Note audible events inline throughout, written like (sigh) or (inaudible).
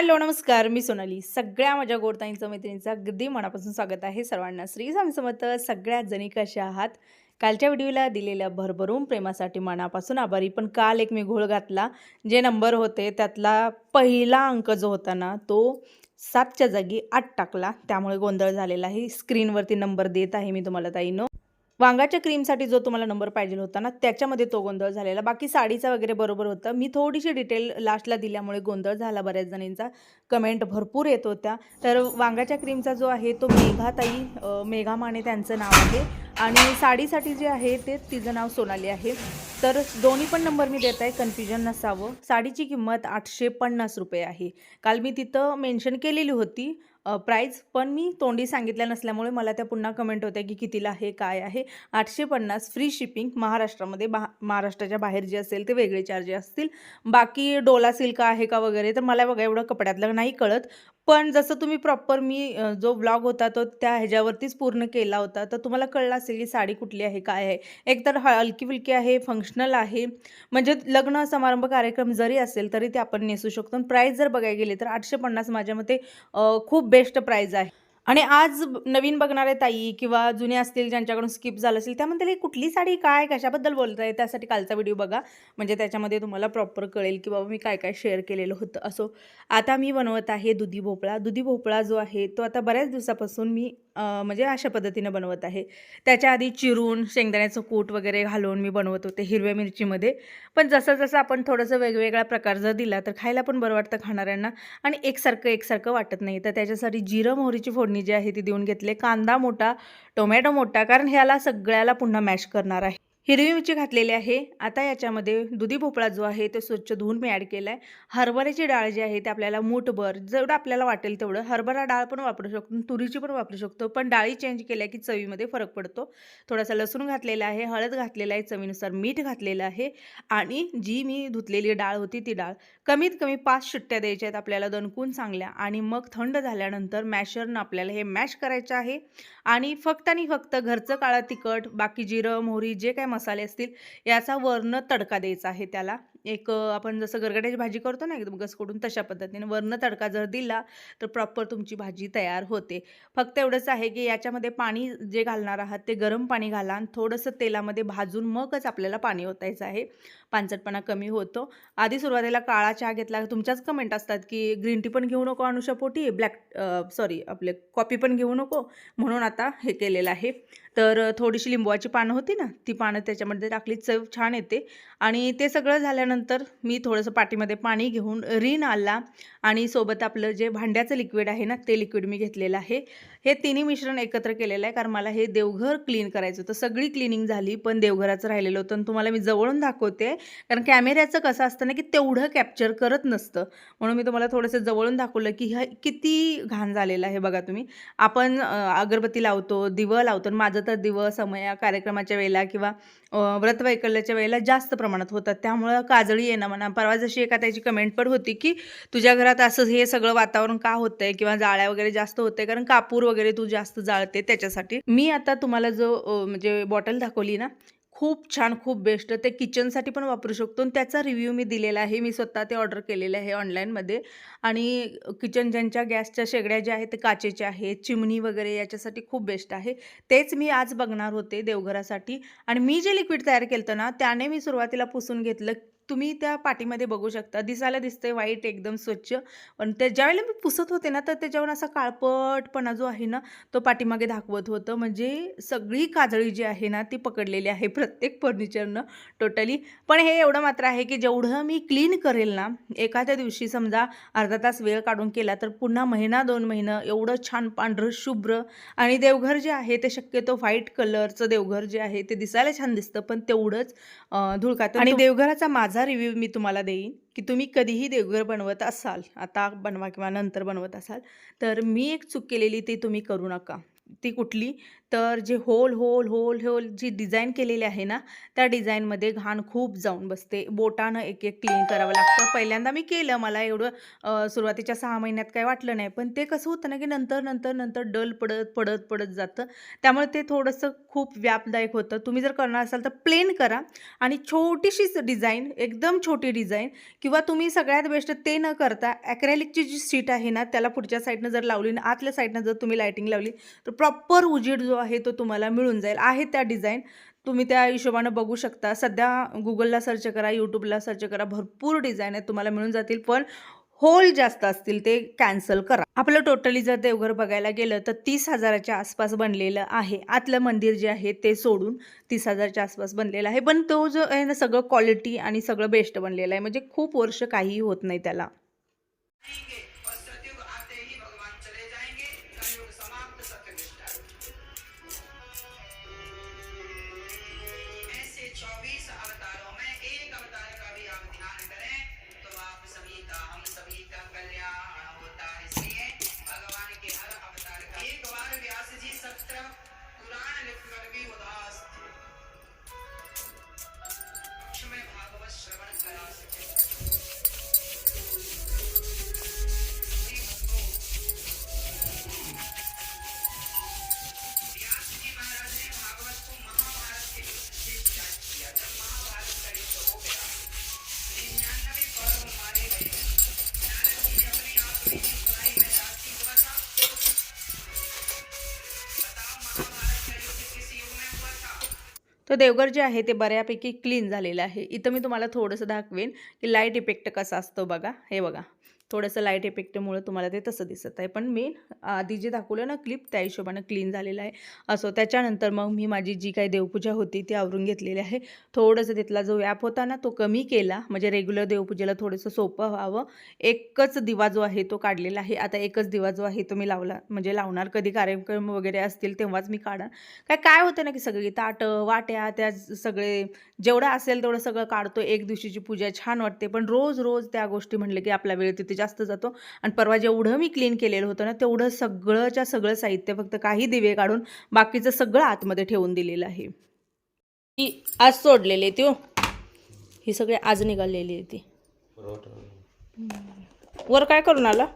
Hello नमस्कार. मी सोनाली. सगळ्या माझ्या गोडताईंचं मैत्रिणीचं अगदी मनापासून स्वागत आहे सर्वांना. श्री स्वामी समर्थ सगळ्या जणी कशा आहात? कालच्या व्हिडिओला दिलेल्या भरभरून प्रेमासाठी मनापासून आभारी. पण काल एक मी घोळ घातला. जे नंबर होते त्यातला पहिला अंक जो होता ना तो सातच्या जागी आठ टाकला. त्यामुळे गोंधळ झालेला आहे. स्क्रीनवरती नंबर देत आहे मी तुम्हाला ताईनो. वांगाच्या क्रीमसाठी जो तुम्हाला नंबर पाहिजे होता ना त्याच्यामध्ये तो गोंधळ झालेला. बाकी साडीचा वगैरे बरोबर होतं. मी थोडीशी डिटेल लास्टला दिल्यामुळे गोंधळ झाला बऱ्याच जणींचा. कमेंट भरपूर येत होत्या. तर वांगाच्या क्रीमचा जो आहे तो मेघाताई मेघा माने त्यांचं नाव आहे. आणि साडीसाठी जे आहे ते तिचं नाव सोनाली आहे. तर दोन्ही पण नंबर मी देत आहे कन्फ्युजन नसावं. साडीची किंमत आठशे पन्नास रुपये आहे. काल मी तिथं मेन्शन केलेली होती. प्राईज पण मी तोंडी सांगितल्या नसल्यामुळे मला त्या पुन्हा कमेंट होत्या की कितीला हे काय आहे. आठशे पन्नास फ्री शिपिंग महाराष्ट्रामध्ये बा महाराष्ट्राच्या बाहेर जे असेल ते वेगळे चार्जेस असतील. बाकी डोला सिल्क आहे का वगैरे तर मला बघा एवढं कपड्यातलं नाही कळत. पण जसं तुम्ही प्रॉपर मी जो ब्लॉग होता तो त्या ह्याच्यावरतीच पूर्ण केला होता. तर तुम्हाला कळलं असेल की साडी कुठली आहे काय आहे. एकतर हलकी फुलकी आहे फंक्शनल आहे. म्हणजे लग्न समारंभ कार्यक्रम जरी असेल तरी ते आपण नेसू शकतो. प्राईस जर बघायला गेले तर आठशे पन्नास माझ्या मते खूप बेस्ट प्राईज आहे. आणि आज नवीन बघणारे ताई किंवा जुने असतील ज्यांच्याकडून स्किप झालं असेल त्या म्हणतील कुठली साडी काय कशाबद्दल बोलत आहे त्यासाठी कालचा व्हिडिओ बघा. म्हणजे त्याच्यामध्ये तुम्हाला प्रॉपर कळेल की बाबा मी काय काय शेअर केलेलं होतं. असो आता मी बनवत आहे दुधी भोपळा. दुधी भोपळा जो आहे तो आता बऱ्याच दिवसापासून मी म्हणजे अशा पद्धतीनं बनवत आहे. त्याच्या आधी चिरून शेंगदाण्याचं कूट वगैरे घालून मी बनवत होते हिरव्या मिरचीमध्ये. पण जसं जसं आपण थोडंसं वेगवेगळा प्रकार जर दिला तर खायला पण बरं वाटतं खाणाऱ्यांना आणि एकसारखं एकसारखं वाटत नाही. तर त्याच्यासाठी जिरं मोहरीची फोडणी जी आहे ती देऊन घेतली. कांदा मोठा टोमॅटो मोठा कारण ह्याला सगळ्याला पुन्हा मॅश करणार आहे. हिरवी मिरची घातलेली आहे. आता याच्यामध्ये दुधी भोपळा जो आहे तो स्वच्छ धुवून मी ॲड केला आहे हरभऱ्याची डाळ जी आहे ते आपल्याला मूठभर जेवढं आपल्याला वाटेल तेवढं. हरभरा डाळ पण वापरू शकतो तुरीची पण वापरू शकतो पण डाळी चेंज केल्या की चवीमध्ये फरक पडतो. थोडासा लसूण घातलेला आहे हळद घातलेला आहे चवीनुसार मीठ घातलेलं आहे आणि जी मी धुतलेली डाळ होती ती डाळ कमीत कमी पाच शिट्ट्या द्यायच्या आहेत आपल्याला दणकून चांगल्या आणि मग थंड झाल्यानंतर मॅशरनं आपल्याला हे मॅश करायचं आहे. आणि फक्त आणि फक्त घरचं काळं तिखट बाकी जिरं मोहरी जे काय मसाले असतील याचा वर्ण तडका द्यायचा आहे त्याला. एक आपण जसं गरगड्याची भाजी करतो ना एकदम घसकडून तशा पद्धतीने वरनं तडका जर दिला तर प्रॉपर तुमची भाजी तयार होते. फक्त एवढंच आहे की याच्यामध्ये पाणी जे घालणार आहात ते गरम पाणी घाला आणि थोडंसं तेलामध्ये भाजून मगच आपल्याला पाणी ओतायचं आहे. पानसटपणा कमी होतो. आधी सुरुवातीला काळा चहा घेतला तुमच्याच कमेंट असतात की ग्रीन टी पण घेऊ नको अनुषापोटी ब्लॅक सॉरी आपले कॉपी पण घेऊ नको म्हणून आता हे केलेलं आहे. तर थोडीशी लिंबवाची पानं होती ना ती पानं त्याच्यामध्ये टाकली चव छान येते. आणि ते सगळं झाल्यानंतर मी थोडंसं पाठीमध्ये पाणी घेऊन रिन आला आणि सोबत आपलं जे भांड्याचं लिक्विड आहे ना ते लिक्विड मी घेतलेलं आहे. हे तिन्ही मिश्रण एकत्र केलेलं आहे कारण मला हे देवघर क्लीन करायचं होतं. सगळी क्लिनिंग झाली पण देवघराचं राहिलेलं होतं आणि तुम्हाला मी जवळून दाखवते कारण कॅमेऱ्याचं कसं असतं ना की तेवढं कॅप्चर करत नसतं. म्हणून मी तुम्हाला थोडंसं जवळून दाखवलं की हे किती घाण झालेलं आहे बघा तुम्ही. आपण अगरबत्ती लावतो दिवं लावतो आणि माझं तर दिवं समय कार्यक्रमाच्या वेळेला किंवा व्रतवैकल्याच्या वेळेला जास्त प्रमाणात होतात. त्यामुळं काजळी येणं म्हणा परवा जशी एका त्याची कमेंट पण होती की तुझ्या घरात असं हे सगळं वातावरण का होतं आहे किंवा जाळ्या वगैरे जास्त होते कारण कापूर वगैरे तू जास्त जाळते त्याच्यासाठी. मी आता तुम्हाला जो म्हणजे बॉटल दाखवली ना खूप छान खूप बेस्ट ते किचनसाठी पण वापरू शकतो आणि त्याचा रिव्ह्यू मी दिलेला आहे. मी स्वतः ते ऑर्डर केलेलं आहे ऑनलाईनमध्ये आणि किचन ज्यांच्या गॅसच्या शेगड्या ज्या आहेत ते काचेच्या आहेत चिमणी वगैरे याच्यासाठी खूप बेस्ट आहे. तेच मी आज बघणार होते देवघरासाठी. आणि मी जे लिक्विड तयार केलं होतं ना त्याने मी सुरुवातीला पुसून घेतलं तुम्ही त्या पाठीमध्ये बघू शकता. दिसायला दिसतंय वाईट एकदम स्वच्छ. पण ते ज्यावेळेला मी पुसत होते ना तर त्याच्यावर असा काळपटपणा जो आहे ना तो पाठीमागे दाखवत होतं. म्हणजे सगळी काजळी जी आहे ना ती पकडलेली आहे प्रत्येक फर्निचरनं टोटली. पण हे एवढं मात्र आहे की जेवढं मी क्लीन करेल ना एखाद्या दिवशी समजा अर्धा तास वेळ काढून केला तर पुन्हा महिना दोन महिनं एवढं छान पांढरं शुभ्र आणि देवघर जे आहे ते शक्यतो व्हाईट कलरचं देवघर जे आहे ते दिसायला छान दिसतं पण तेवढंच धुळकातं आणि देवघराचा माझा रिव्ह्यू मी तुम्हाला देईन की तुम्ही कधीही देवघर बनवत असाल आता बनवा किंवा नंतर बनवत असाल तर मी एक चूक केलेली ती तुम्ही करू नका. ती कुठली तर जे होल होल होल होल जी डिझाईन केलेली आहे ना त्या डिझाईनमध्ये घाण खूप जाऊन बसते. बोटानं एक एक क्लीन करावं लागतं. पहिल्यांदा मी केलं मला एवढं सुरुवातीच्या सहा महिन्यात काय वाटलं नाही. पण ते कसं होतं ना की नंतर नंतर नंतर डल पडत पडत पडत जातं. त्यामुळे ते थोडंसं खूप व्यापदायक होतं. तुम्ही जर करणार असाल तर प्लेन करा. आणि छोटीशीच डिझाईन एकदम छोटी डिझाईन किंवा तुम्ही सगळ्यात बेस्ट ते न करता ॲक्रेलिकची जी सीट आहे ना त्याला पुढच्या साईडनं जर लावली ना आतल्या साईडनं जर तुम्ही लायटिंग लावली तर प्रॉपर उजीड जो आहे तो तुम्हाला मिळून जाईल. आहे त्या डिझाईन तुम्ही त्या हिशोबानं बघू शकता. सध्या गुगलला सर्च करा यूट्यूबला सर्च करा. भरपूर डिझाईन आहेत तुम्हाला मिळून जातील. पण होल जास्त असतील ते कॅन्सल करा. आपलं टोटली जर देवघर बघायला गेलं तर तीस हजाराच्या आसपास बनलेलं आहे. आतलं मंदिर जे आहे ते सोडून तीस हजारच्या आसपास बनलेलं आहे. पण तो जो आहे ना सगळं क्वालिटी आणि सगळं बेस्ट बनलेलं आहे. म्हणजे खूप वर्ष काहीही होत नाही त्याला. तो देवघर जे आहे ते बऱ्यापैकी क्लीन झालेलं आहे. इथं मी तुम्हाला थोडंसं दाखवेन की लाइट इफेक्ट कसा असतो बघा. हे बघा. थोडंसं लाइट इफेक्टमुळं तुम्हाला ते तसं दिसत आहे. पण मी आधी जे दाखवलं ना क्लिप त्या हिशोबानं क्लीन झालेलं आहे. असो त्याच्यानंतर मग मी माझी जी काही देवपूजा होती ती आवरून घेतलेली आहे. थोडंसं तिथला जो व्याप होता ना तो कमी केला. म्हणजे रेग्युलर देवपूजेला थोडंसं सोपं व्हावं. एकच दिवा जो आहे तो काढलेला आहे. आता एकच दिवा जो आहे तो मी लावला म्हणजे लावणार. कधी कार्यक्रम वगैरे असतील तेव्हाच मी काढा काय काय होतं ना की सगळी ताटं वाट्या त्या सगळे जेवढं असेल तेवढं सगळं काढतो एक दिवशीची पूजा छान वाटते. पण रोज रोज त्या गोष्टी म्हणलं की आपला वेळ तिथे जास्त जातो. आणि परवा जेवढं मी क्लीन केलेलं होतं ना तेवढं सगळंच्या सगळं साहित्य फक्त काही दिवे काढून बाकीचं सगळं आतमध्ये ठेवून दिलेलं आहे. ही आज सोडलेली ती हो. ही सगळी आज निघालेली आहे ती. वर काय करून आला?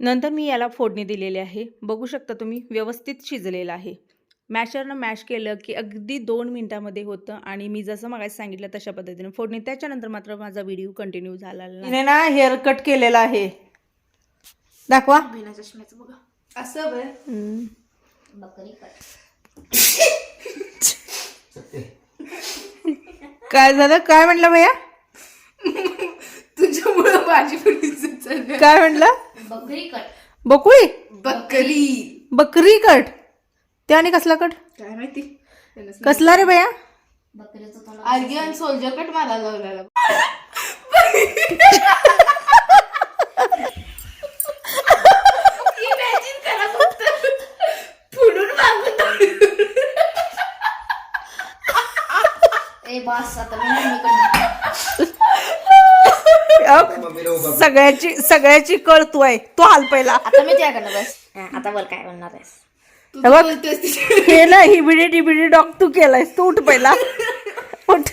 नंतर मी याला फोडणी दिलेली आहे. बघू शकता तुम्ही व्यवस्थित शिजलेलं आहे. मॅशरनं मॅश केलं की अगदी दोन मिनिटामध्ये होतं आणि मी जसं मग सांगितलं तशा पद्धतीने फोडणी. त्याच्यानंतर मात्र माझा व्हिडिओ कंटिन्यू झाला. नाही ना हेअर कट केलेला आहे. दाखवा. असं. काय झालं? काय म्हटलं भैया? तुझ्यामुळं माझी काय म्हटलं? बकरी कट बकुळी? बकरी. बकरी कट ते आणि कसला कट? काय माहिती? कसला रे तोंड आर्गियन सोल्जर कट मला लावलेला. Imagine करा फक्त. पुढून मागून ए बॉस आता मी मम्मीकडनं. अप, सगळ्याची सगळ्याची कळ तू आहे. तो हाल पहिला. आता मी तुझ्याकडनं बस. हा, आता बोल काय म्हणणार आहेस? बघ. हे ना हिबिडी टिबिडी डॉग तू केलायस तू उठ पहिला (laughs) उठ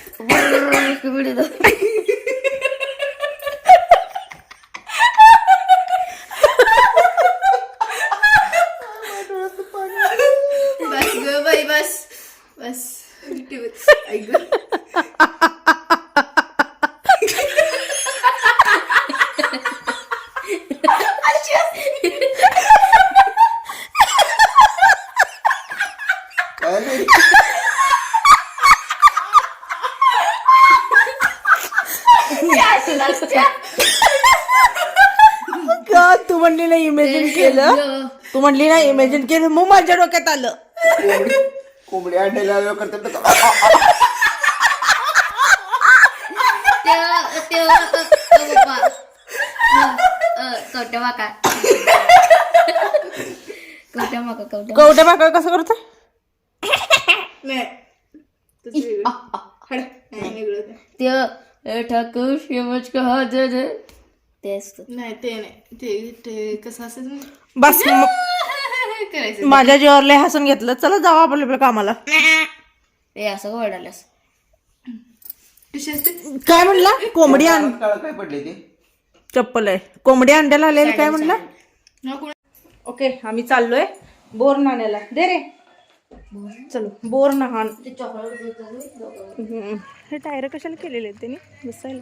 का? तू म्हणली ना इमेजिन केलं? तू म्हणली ना इमेजिन केलं? मग माझ्या डोक्यात आलं. कोंबडी अंड्याला करतात कवट्या माका. कवट्या माका कवट्या कवट्या माकड कसं करतो नाही. ते. ते ठाकूर शेमच कहा दे दे ते असतं नाही ते नाही. ते ते कसं असेल बस म- (laughs) करायचं माझ्या जीवावर लय हसून घेतलं. चला जाऊ आपल्या आपल्या कामाला. ए असं का ओरडायलास? कशी असते? काय म्हणला? कोंबडी आण काळं काय पडले ते? चप्पल आहे. कोंबडी अंड्याला आलेली काय म्हणला? हा, कोण- ओके आम्ही चाललोय. बोर नाण्याला. दे रे. चलो बोर नहान. हे टायर कशाला केलेले आहेत त्यांनी? बसायला.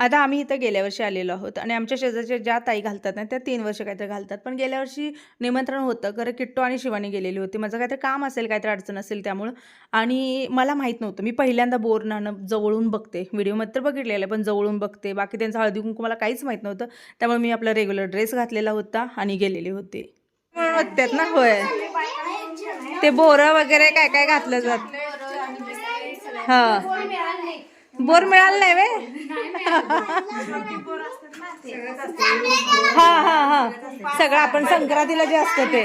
आता आम्ही इथं गेल्या वर्षी आलेलो आहोत आणि आमच्या शेजारच्या ज्या ताई घालतात ना त्या तीन वर्ष काहीतरी घालतात. पण गेल्या वर्षी निमंत्रण होतं खरं किट्टो आणि शिवानी गेलेली होती. माझं काहीतरी काम असेल काहीतरी अडचण असेल त्यामुळं. आणि मला माहीत नव्हतं. मी पहिल्यांदा बोर नाणं जवळून बघते. व्हिडिओमध्ये तर बघितलेलं आहे पण जवळून बघते. बाकी त्यांचं हळदी कुंकू मला काहीच माहीत नव्हतं. त्यामुळे मी आपला रेग्युलर ड्रेस घातलेला होता आणि गेलेले होते. बघतात ना होय. ते बोरं वगैरे काय काय घातलं जात. हा. बोर मिळालं नाही वे. हा हा हा. सगळं आपण संक्रांतीला जे असतं ते.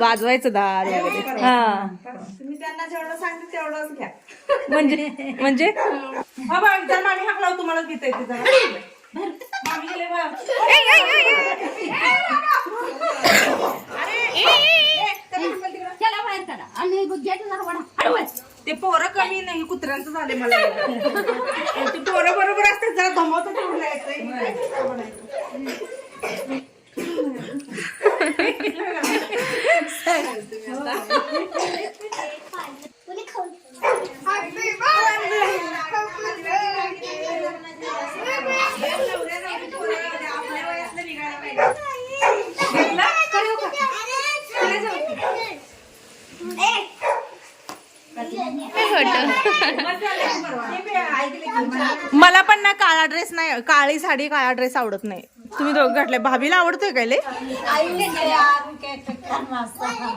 वाजवायचं दार वगैरे हा तुम्ही त्यांना जेवढं सांगते तेवढंच घ्या म्हणजे म्हणजे हा बघ जर मामी हाक लावू तुम्हालाच घेता येते जरा मामी गेले बघ त्याला बाहेर काढा आणि गेट जरा वडा हळूच ते पोरं कमी नाही कुत्र्यांचं झाले मला ते पोरं बरोबर असतात जरा धमवतं ठेवून मला पण ना काळा ड्रेस नाही काळी साडी काळा ड्रेस आवडत नाही. तुम्ही दोघं घातलाय भाभीला आवडतोय काय ले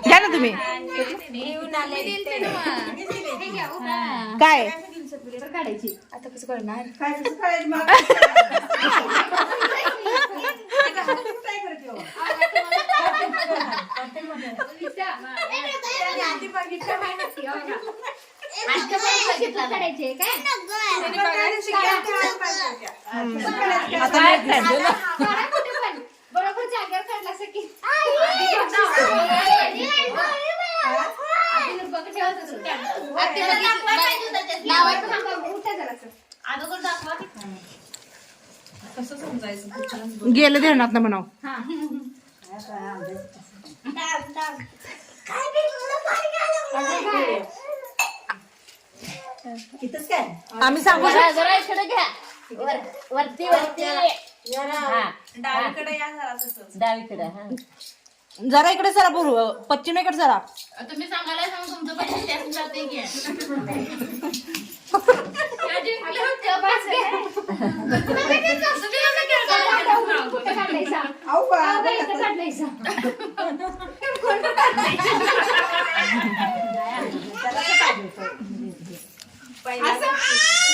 घ्या ना तुम्ही. काय? काय? कसं करायचं मला? काय करते हो? काढायचे काय त्यांनी बघायला शिकल्या, ते आज पाहिजे होत्या. आता माहीत नाही. काढा कुठे पण बरोबर जागेवर काढला असं की आधी बघ ठेवत असं. लावायचं थांबा, उठा जरासं. ध्यानात ना म्हणाव इथंच काय? आम्ही सांगू जरा जरा इकडे घ्या. वर- वरती वरती. हा डावीकडे या जरा तसंच. डावीकडे हा. जरा इकडे जरा पूर्व पश्चिमेकडे जरा. तुम्ही सांगायला सांग तुमचं पैसे त्यात जाते की. अहो बा. (laughs) असं?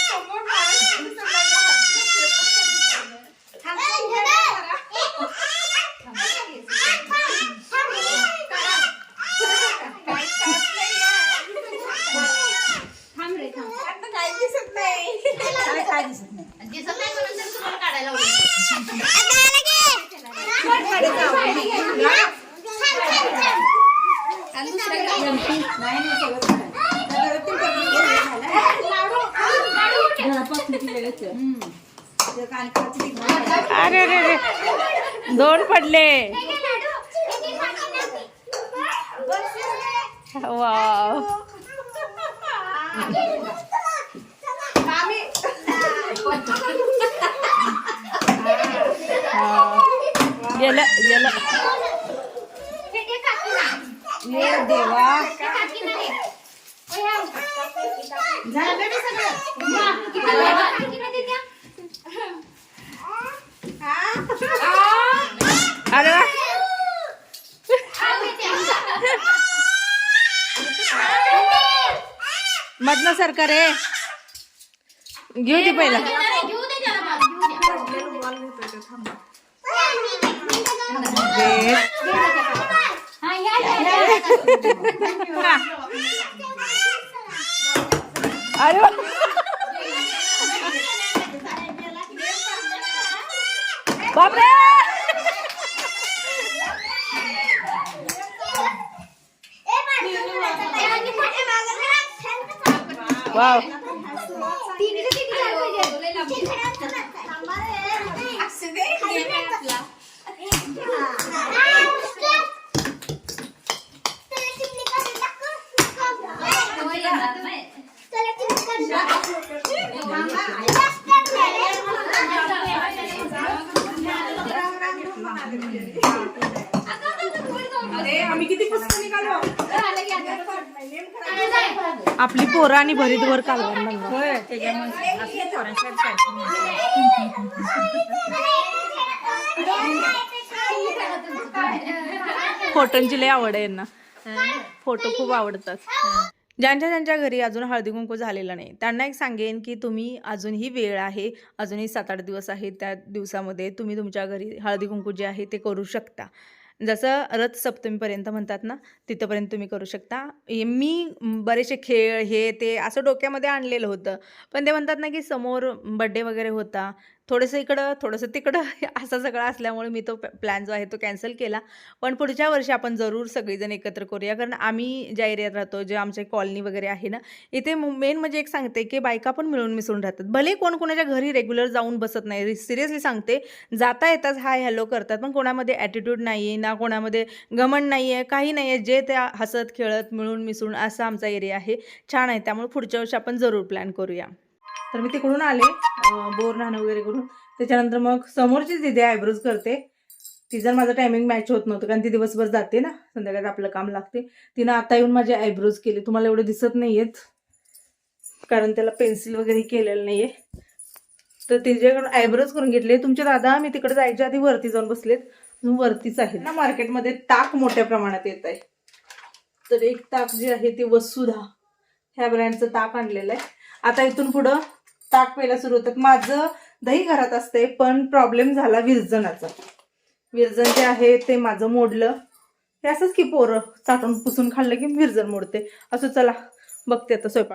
अरे रे रे दोन पडले। वाव गेलं गेलं ये देवा। अरे वा मधनं सरकार आहे घेऊ दे पहिला. अरे बापरे! वाव अरे आम्ही किती पुस्तकं निघालो आपली पोरं आणि भरीत वर कालवण फोटोंची लय आवड आहे यांना. फोटो खूप आवडतात. ज्यांच्या ज्यांच्या घरी अजून हळदी कुंकू झालेलं नाही त्यांना एक सांगेन की तुम्ही अजूनही वेळ आहे अजूनही सात आठ दिवस आहे त्या दिवसामध्ये तुम्ही तुमच्या घरी हळदी कुंकू जे आहे ते करू शकता. जसं रथ सप्तमीपर्यंत म्हणतात ना तिथंपर्यंत तुम्ही करू शकता. मी बरेचसे खेळ हे ते असं डोक्यामध्ये आणलेलं होतं. पण ते म्हणतात ना की समोर बड्डे वगैरे होता थोडंसं इकडं थोडंसं तिकडं (laughs) असं सगळं असल्यामुळे मी तो प्लॅन जो आहे तो कॅन्सल केला. पण पुढच्या वर्षी आपण जरूर सगळीजण एकत्र करूया. कारण आम्ही ज्या एरियात राहतो जे आमचे कॉलनी वगैरे आहे ना इथे मेन म्हणजे एक सांगते की बायका पण मिळून मिसळून राहतात. भले कोण कोणाच्या घरी रेग्युलर जाऊन बसत नाही. सिरियसली सांगते जाता येताच हाय हॅलो करतात पण कोणामध्ये ॲटिट्यूड नाही आहे ना कोणामध्ये गमन नाही आहे काही नाही आहे जे त्या हसत खेळत मिळून मिसळून असा आमचा एरिया आहे. छान आहे. त्यामुळे पुढच्या वर्षी आपण जरूर प्लॅन करूया. तर मी तिकडून आले बोर नाणं वगैरे करून. त्याच्यानंतर मग समोरचीच दिदी आयब्रोज करते. तिचं माझं टायमिंग मॅच होत नव्हतं कारण ती दिवसभर जाते ना संध्याकाळी आपलं काम लागते. तिनं आता येऊन माझे आयब्रोज केले. तुम्हाला एवढे दिसत नाही आहेत कारण त्याला पेन्सिल वगैरे केलेलं नाही आहे तर तिच्याकडून आयब्रोज करून घेतले. तुमचे दादा मी तिकडे जायच्या आधी वरती जाऊन बसलेत. वरतीच आहेत. ना मार्केटमध्ये ताक मोठ्या प्रमाणात येत आहे. तर एक ताक जे आहे ते वसुधा ह्या ब्रँडचं ताक आणलेलं आहे. आता इथून पुढं ताक प्यायला सुरू होतात. माझं दही घरात असते पण प्रॉब्लेम झाला विरजनाचा. विरजन जे आहे ते माझं मोडलं. हे असंच की पोरं चाटून पुसून खाल्लं की विरजन मोडते. असं चला बघते आता स्वयंपाक.